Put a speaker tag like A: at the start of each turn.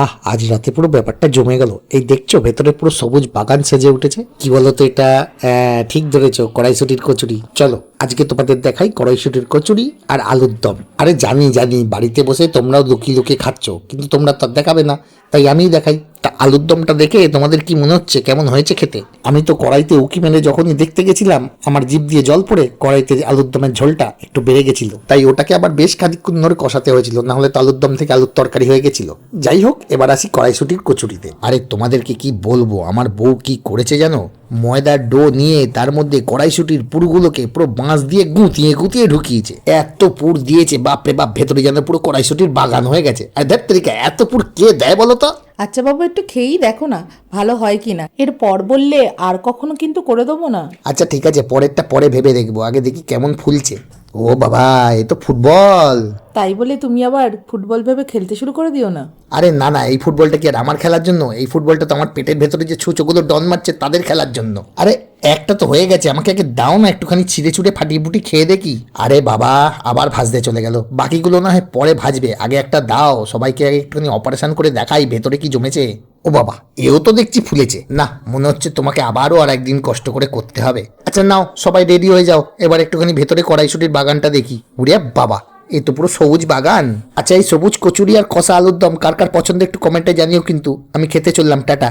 A: আহ, আজ রাতে পুরো ব্যাপারটা জমে গেল। এই দেখছ, ভেতরে পুরো সবুজ বাগান সেজে উঠেছে। কি বলতো এটা? ঠিক ধরেছ, কড়াইশুটির কচুরি। চলো। আজকে তোমাদের দেখাই কড়াইশুটির কচুরি আর আলুর দম। আরে জানি জানি, বাড়িতে বসে তোমরাও লুকিয়ে লুকিয়ে খাচ্ছ, কিন্তু তোমরা তো দেখাবে না। তাই আমিই দেখাই। তা আলুর দমটা দেখে তোমাদের কি মনে হচ্ছে, কেমন হয়েছে খেতে? আমি তো কড়াইতে উকি মেলে যখনই দেখতে গেছিলাম, আমার জিভ দিয়ে জল পড়ে কড়াইতে আলুর দমের ঝোলটা একটু বেড়ে গেছিল। তাই ওটাকে আবার বেশ খানিকক্ষণ ধরে কষাতে হয়েছিল, না হলে তো আলুর দম থেকে আলুর তরকারি হয়ে গেছিল। যাই হোক, এবার আসি কড়াইশুটির কচুরিতে। আরে তোমাদেরকে কি বলব, আমার বউ কি করেছে জানো? ময়দার ডো নিয়ে তার মধ্যে কড়াইশুটির পুরগুলোকে পুরো বাঁশ দিয়ে গুঁতিয়ে গুঁতিয়ে ঢুকিয়েছে। এত পুর দিয়েছে বাপরে বাপ ভেতরে যেন পুরো কড়াইশুটির বাগান হয়ে গেছে। আর দেখ তরিকা এত পুর কে দেয় বলো তো?
B: আচ্ছা বাবু একটু খেয়েই দেখো না ভালো হয় কি না এর পর বললে আর কখনো কিন্তু করে দেবো না।
A: আচ্ছা ঠিক আছে পরেরটা পরে ভেবে দেখব আগে দেখি কেমন ফুলছে। ও বাবা এ তো ফুটবল।
B: তাই বলে তুমি আবার ফুটবল ভেবে খেলতে শুরু করে দিও না?
A: আরে না না এই ফুটবলটা কি আর আমার খেলার জন্য? এই ফুটবলটা তো আমার পেটের ভেতরে যে ছুঁচোগুলো ডন মারছে তাদের খেলার জন্য। আরে একটা তো হয়ে গেছে, আমাকে আগে দাও না, একটুখানি ছিঁড়ে ছুড়ে ফাটিয়ে ফুটি খেয়ে দেখি। আরে বাবা, আবার ভাজতে চলে গেল। বাকিগুলো না হয় পরে ভাজবে, আগে একটা দাও, সবাইকে আগে একটুখানি অপারেশন করে দেখাই, ভেতরে কি জমেছে। ও বাবা, এও তো দেখছি ফুলেছে। না, মনে হচ্ছে তোমাকে আবারও আর একদিন কষ্ট করে করতে হবে। আচ্ছা নাও, সবাই রেডি হয়ে যাও। এবার একটুখানি ভেতরে কড়াইশুটির বাগানটা দেখি। উড়িয়া বাবা, এ তো পুরো সবুজ বাগান। আচ্ছা এই সবুজ কচুরি আর কষা আলুর দম, কার কার পছন্দ একটু কমেন্টে জানিও কিন্তু। আমি খেতে চললাম, টাটা।